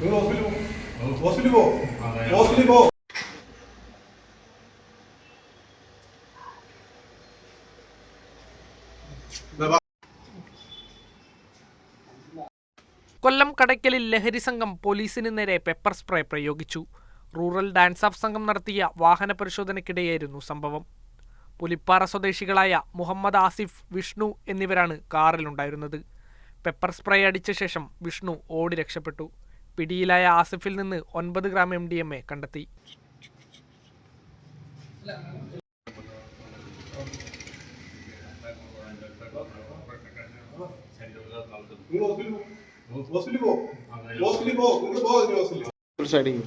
കൊല്ലം കടയ്ക്കലിൽ ലഹരി സംഘം പോലീസിന് നേരെ പെപ്പർ സ്പ്രേ പ്രയോഗിച്ചു. റൂറൽ ഡാൻസ് ഓഫ് സംഘം നടത്തിയ വാഹന പരിശോധനയ്ക്കിടെയായിരുന്നു സംഭവം. പുലിപ്പാറ സ്വദേശികളായ മുഹമ്മദ് ആസിഫ് വിഷ്ണു എന്നിവരാണ് കാറിലുണ്ടായിരുന്നത്. പെപ്പർ സ്പ്രേ അടിച്ച ശേഷം വിഷ്ണു ഓടി രക്ഷപ്പെട്ടു. പിടിയിലായ ആസിഫിൽ നിന്ന് ഒൻപത് gram M D M A കണ്ടെത്തി. ഹോസ്പിറ്റലിൽ പോ. ഹോസ്പിറ്റലിൽ പോ. ഹോസ്പിറ്റലിൽ പോ നിങ്ങൾ പോ. ഹോസ്പിറ്റലിൽ